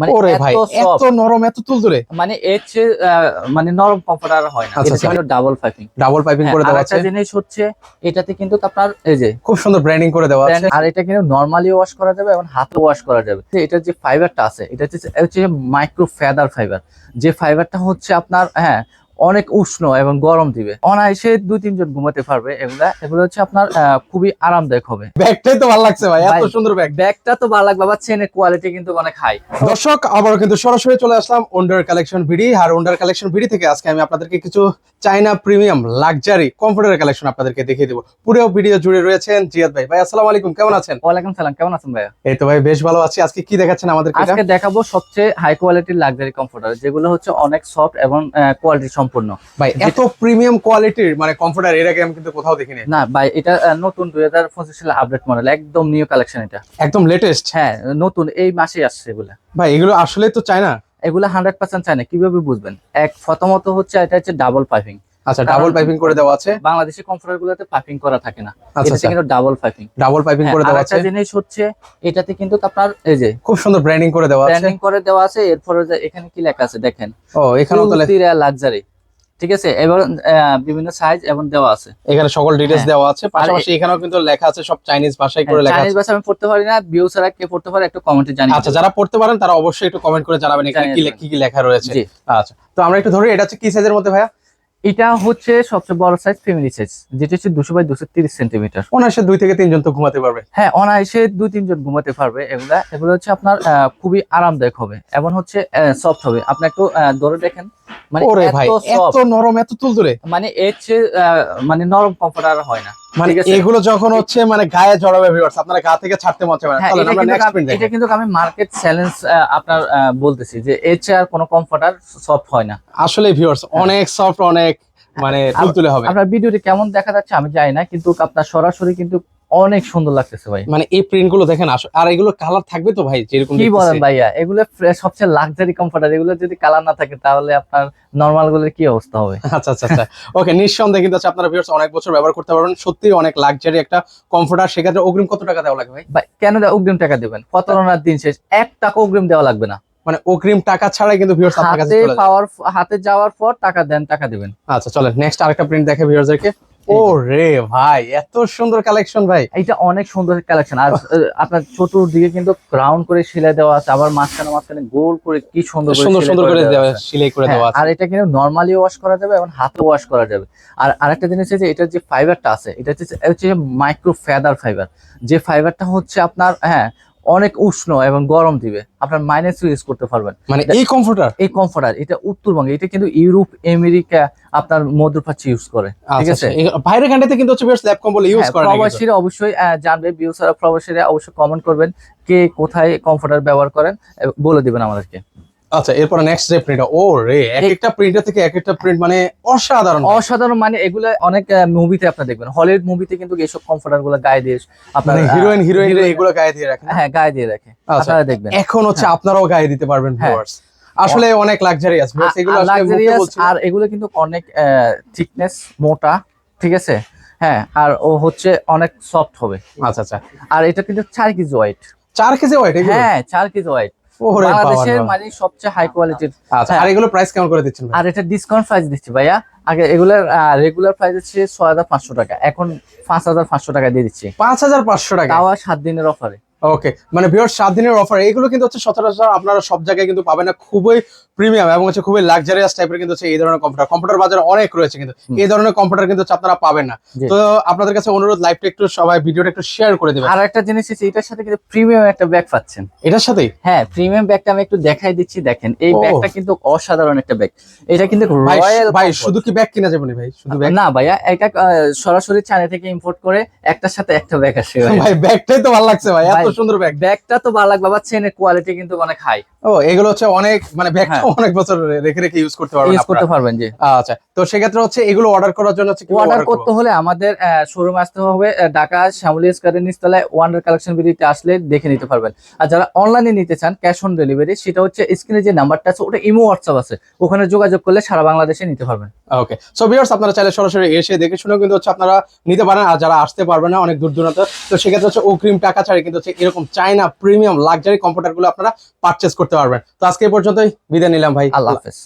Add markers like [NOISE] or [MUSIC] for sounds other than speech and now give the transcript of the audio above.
মানে ভাই এত নরম এত তুলতুলে। মানে এর মানে নরম হয় না। আচ্ছা, এটা ডাবল পাইপিং ডাবল পাইপিং করে দেওয়া আছে। জিনিস হচ্ছে এটাতে কিন্তু আপনার এই যে খুব সুন্দর ব্র্যান্ডিং করে দেওয়া আছে। আর এটা কিন্তু নরমালি ওয়াশ করা যাবে এবং হাতে ওয়াশ করা যাবে। যে ফাইবারটা আছে এটা হচ্ছে মাইক্রো ফেদার ফাইবার যে ফাইবারটা হচ্ছে আপনার হ্যাঁ অনেক উষ্ণ এবং গরম দিবে। অনায়াসে দুই তিনজন ঘুমাতে পারবে এগুলা। এগুলো হচ্ছে আপনার খুবই আরামদায়ক হবে। ব্যাগটাই তো ভালো লাগছে ভাই এত সুন্দর ব্যাগ ব্যাগটা তো ভালো লাগবে আবার চেনের কোয়ালিটি কিন্তু অনেক হাই দর্শক আবারও কিন্তু সরাসরি চলে আসলাম ওন্ডার কালেকশন ভিডি আর ওন্ডার কালেকশন ভিডি থেকে আজকে আমি আপনাদেরকে কিছু চাইনা প্রিমিয়াম লাক্সারি কমফোর্টের কালেকশন আপনাদেরকে দেখিয়ে দেবো। পুরো ভিডিও জুড়ে রয়েছেন জিয়াদ ভাই। ভাই আসসালামু আলাইকুম কেমন আছেন? ওয়ালাইকুম সালাম কেমন আছেন ভাইয়া? এই তো ভাই বেশ ভালো আছি। আজকে কি দেখাচ্ছেন আমাদেরকে? আজকে দেখাবো সবচেয়ে হাই কোয়ালিটির লাক্সারি কমফোর্টার যেগুলো হচ্ছে অনেক সফট এবং কোয়ালিটি সম্পূর্ণ। ভাই এত প্রিমিয়াম কোয়ালিটির মানে কমফোর্টার এর আগে আমি কিন্তু কোথাও দেখিনি। না ভাই এটা নতুন দুই হাজার পঁচিশ সালে আপডেট মডেল একদম নিউ কালেকশন এটা। একদম লেটেস্ট হ্যাঁ নতুন এই মাসে আসছে এগুলা। ভাই এগুলো আসলে তো চায়না এগুলা হান্ড্রেড পার্সেন্ট চায় না কীভাবে বুঝবেন? এক প্রথমত হচ্ছে এটা হচ্ছে ডাবল পাইপিং আচ্ছা ডাবল পাইপিং করে দেওয়া আছে। বাংলাদেশি কমফোর্টার গুলোতে পাইপিং করা থাকে না। আচ্ছা এটাতে আচ্ছা। কিন্তু ডাবল পাইপিং ডাবল পাইপিং করে দেওয়া আছে। জিনিস হচ্ছে এটাতে কিন্তু আপনার এই যে খুব সুন্দর ব্র্যান্ডিং করে দেওয়া আছে। ব্র্যান্ডিং করে দেওয়া আছে এরপরে এখানে কি লেখা আছে দেখেন। ও এখানেও তো লাক্সারি ঠিক আছে? আহ, বিভিন্ন সাইজ এবং দেওয়া আছে। এখানে সকল ডিটেলস হ্যাঁ। দেওয়া আছে। পাশাপাশি এখানেও কিন্তু লেখা আছে সব চাইনিজ ভাষায় করে লেখা চাইনিজ আছে। ভাষা আমি পড়তে পারি না ভিউ ছাড়া কে পড়তে পারে একটু কমেন্টে জানি আচ্ছা যারা পড়তে পারেন তারা অবশ্যই একটু কমেন্ট করে জানাবেন এখানে কি কি কি লেখা রয়েছে। আচ্ছা তো আমরা একটু ধরি এটা হচ্ছে কি সাইজের মধ্যে ভাইয়া? এটা হচ্ছে সবচেয়ে বড় সাইজ ফ্যামিলি সাইজ যেটা হচ্ছে দুশো বাই দুশো তিরিশ সেন্টিমিটার অনায়াসে দুই থেকে তিনজন তো ঘুমাতে পারবে। হ্যাঁ অনায়াসে দুই তিনজন ঘুমাতে পারবে এগুলা এগুলো হচ্ছে আপনার খুবই আরামদায়ক হবে এবং হচ্ছে সফট হবে। আপনি একটু ধরে দেখেন। মানে ওরে এত ভাই এত soft, নরম এত তুলতুলে। মানে এর চেয়ে মানে নরম কমফোর্টার হয় না। মানে এগুলো যখন হচ্ছে মানে গায়ে জড়াবে ভিউয়ার্স আপনারা গা থেকে ছাড়তে মন না। হ্যাঁ, এটা আমরা কিন্তু নেক্সট আমি- প্রিন্ট এটা কিন্তু আমি মার্কেট চ্যালেঞ্জ আপনার বলতেছি যে এর চেয়ে আর কোনো কমফোর্টার সফট হয় না। আসলে ভিউয়ার্স অনেক সফট অনেক মানে তুলতুলে হবে। আপনার ভিডিওটি কেমন দেখা যাচ্ছে আমি জানি না কিন্তু আপনার সরাসরি কিন্তু অনেক সুন্দর লাগতেছে ভাই। মানে এই প্রিন্টগুলো দেখেন আস- আর এগুলো কালার থাকবে তো ভাই যেরকম কি বলেন ভাইয়া? এগুলো সবচেয়ে লাক্সারি কমফোর্টার এগুলো যদি কালার না থাকে তাহলে আপনার নর্মালগুলোর কি অবস্থা হবে? [LAUGHS] আচ্ছা আচ্ছা আচ্ছা। ওকে নিঃসন্দেহে কিন্তু হচ্ছে আপনারা ভিউয়ার্স অনেক বছর ব্যবহার করতে পারবেন। সত্যি অনেক লাক্সারি একটা কমফোর্টার সেক্ষেত্রে অগ্রিম কত টাকা দেওয়া লাগবে ভাই? ভাই কেন অগ্রিম টাকা দেবেন? প্রতারণার দিন শেষ? এক টাকা অগ্রিম দেওয়া লাগবে না। মানে অগ্রিম টাকা ছাড়াই কিন্তু ভিউয়ার্স আপনার কাছে চলে যাবে। পাওয়ার হাতে যাওয়ার পর টাকা দেন টাকা দিবেন। আচ্ছা চলেন নেক্সট আরেকটা প্রিন্ট দেখে ভিউয়ার্সদেরকে ও রে ভাই এত সুন্দর কালেকশন ভাই। এইটা অনেক সুন্দর কালেকশন আর আপনার চতুর্দিকে কিন্তু রাউন্ড করে সেলাই দেওয়া আছে আবার মাঝখানে মাঝখানে গোল করে কি সুন্দর সুন্দর সুন্দর করে দেওয়া সিলাই করে হ্যাঁ, দেওয়া আছে। আর এটা কিন্তু নর্মালি ওয়াশ করা যাবে এবং হাতে ওয়াশ করা যাবে। আর আরেকটা জিনিস হচ্ছে যে এটার যে ফাইবারটা আছে এটা হচ্ছে হচ্ছে মাইক্রো ফেদার ফাইবার যে ফাইবারটা হচ্ছে আপনার হ্যাঁ অনেক উষ্ণ এবং গরম দিবে। আপনার মাইনাস ইউজ করতে পারবেন। মানে এই কমফোর্টার এই কমফোর্টার এটা উত্তরবঙ্গে এটা কিন্তু ইউরোপ আমেরিকা আপনার মধ্যপ্রাচ্য ইউজ করে। ঠিক আচ্ছা আছে? আচ্ছা। বাইরের কান্ট্রিতে কিন্তু হচ্ছে ল্যাপ কম্বল ইউজ করে প্রবাসীরা অবশ্যই জানবে বিউসারা প্রবাসীরা অবশ্যই কমেন্ট করবেন কে কোথায় কমফোর্টার ব্যবহার করেন বলে দিবেন আমাদেরকে। আচ্ছা এরপর নেক্সট যে প্রিন্ট ও রে এক একটা প্রিন্টার থেকে এক একটা প্রিন্ট মানে অসাধারণ অসাধারণ মানে এগুলো অনেক মুভিতে আপনি দেখবেন। হলিউড মুভিতে কিন্তু এইসব কমফোর্টারগুলো গায়ে দিয়ে আপনার হিরোইন হিরোইন এগুলো গায়ে দিয়ে রাখেন হ্যাঁ গায়ে দিয়ে রাখে। আচ্ছা আপনারা দেখবেন। এখন হচ্ছে আপনারাও গায়ে দিতে পারবেন হ্যাঁ। ভিউয়ার্স আসলে অনেক লাক্সারিয়াস এগুলো লাক্সারিয়াস আর এগুলো কিন্তু অনেক থিকনেস মোটা ঠিক আছে? হ্যাঁ আর ও হচ্ছে অনেক সফট হবে। আচ্ছা আচ্ছা। আর এটা কিন্তু চার কেজি ওয়াইট চার কেজি ওয়েট হ্যাঁ চার কেজি বাবা বাংলাদেশের মানে সবচেয়ে হাই কোয়ালিটির আচ্ছা হ্যাঁ। আর এগুলো প্রাইস কেমন করে দিচ্ছেন আর এটা ডিসকাউন্ট প্রাইস দিচ্ছি ভাইয়া। আগে এগুলার রেগুলার প্রাইস হচ্ছে ছয় হাজার পাঁচশো টাকা। এখন পাঁচ হাজার পাঁচশো টাকা দিয়ে দিচ্ছি। পাঁচ হাজার পাঁচশো টাকা। সাত দিনের অফারে ওকে মানে ভিউয়ার সাত দিনের অফার এগুলো কিন্তু হচ্ছে সচরাচর আপনারা সব জায়গায় কিন্তু পাবেন না। খুবই প্রিমিয়াম এবং হচ্ছে খুবই লাক্সারিয়াস টাইপের কিন্তু হচ্ছে এই ধরনের কম্পিউটার কম্পিউটার বাজারে অনেক রয়েছে কিন্তু। এই ধরনের কম্পিউটার কিন্তু আপনারা পাবেন না। তো আপনাদের কাছে অনুরোধ লাইভটা একটু সবাই ভিডিওটা একটু শেয়ার করে দিবেন। আর একটা জিনিস হচ্ছে এটার সাথে কিন্তু প্রিমিয়াম একটা ব্যাগ পাচ্ছেন। এটার সাথেই? হ্যাঁ প্রিমিয়াম ব্যাগটা আমি একটু দেখাই দিচ্ছি দেখেন। এই ব্যাগটা কিন্তু অসাধারণ একটা ব্যাগ এটা কিন্তু রয়্যাল ভাই শুধু কি ব্যাগ কিনা যাবে ভাই? শুধু ব্যাগ না ভাইয়া এটা সরাসরি চায়না থেকে ইম্পোর্ট করে একটার সাথে একটা ব্যাগ আসে। ভাই ব্যাগটাই তো ভালো লাগছে ভাই এত সুন্দর ব্যাগ ব্যাগটা তো লাগবে আবার চেনের কোয়ালিটি কিন্তু অনেক হাই ও এগুলো হচ্ছে অনেক মানে ব্যাগটা হ্যাঁ। অনেক বছর রেখে রেখে ইউজ করতে পারবেন ইউজ করতে পারবেন জি। আচ্ছা তো সেক্ষেত্রে হচ্ছে এগুলো অর্ডার করার জন্য হচ্ছে অর্ডার করতে হলে আমাদের শোরুম আসতে হবে ঢাকা শ্যামলী স্কোয়ারের নিচতলায় ওয়ান্ডার কালেকশন বিডিতে আসলে দেখে নিতে পারবেন। আর যারা অনলাইনে নিতে চান ক্যাশ অন ডেলিভারি সেটা হচ্ছে স্ক্রিনে যে নাম্বারটা আছে ওটা ইমো হোয়াটসঅ্যাপ আছে। ওখানে যোগাযোগ করলে সারা বাংলাদেশে নিতে পারবেন। ওকে সো ভিউয়ার্স আপনারা চাইলে সরাসরি এসে দেখে শুনে কিন্তু হচ্ছে আপনারা নিতে পারেন আর যারা আসতে পারবেন না অনেক দূর দূরান্ত তো সেক্ষেত্রে হচ্ছে অগ্রিম টাকা ছাড়া কিন্তু হচ্ছে এরকম চায়না প্রিমিয়াম লাক্সারি কম্পিউটারগুলো আপনারা পারচেস করতে পারবেন। তো আজকে পর্যন্তই, বিদায় নিলাম ভাই। আল্লাহ হাফেজ।